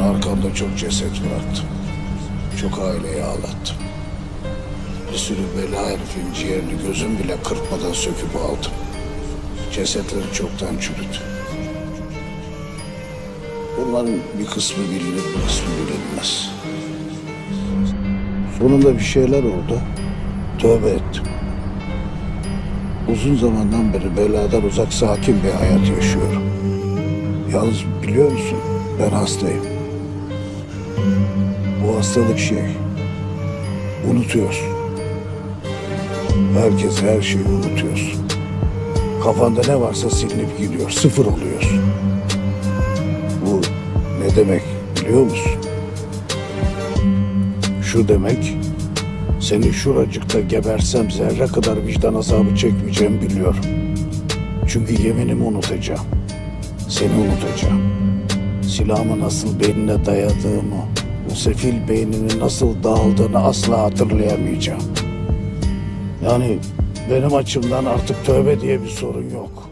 Arkamda çok ceset bıraktım. Çok aileyi ağlattım. Bir sürü bela herifin ciğerini gözüm bile kırpmadan söküp aldım. Cesetleri çoktan çürüdü. Bunların bir kısmı bilinir, bir kısmı bilinmez. Sonunda bir şeyler oldu. Tövbe ettim. Uzun zamandan beri beladan uzak sakin bir hayat yaşıyorum. Yalnız biliyor musun ben hastayım. Bu hastalık şey. Unutuyorsun. Herkes her şeyi unutuyorsun. Kafanda ne varsa silinip gidiyor. Sıfır oluyorsun. Bu ne demek biliyor musun? Şu demek seni şuracıkta gebersem zerre kadar vicdan azabı çekmeyeceğimi biliyorum. Çünkü yeminimi unutacağım. Seni unutacağım. Silahımı nasıl beynine dayadığımı, bu sefil beyninin nasıl dağıldığını asla hatırlayamayacağım. Yani benim açımdan artık tövbe diye bir sorun yok.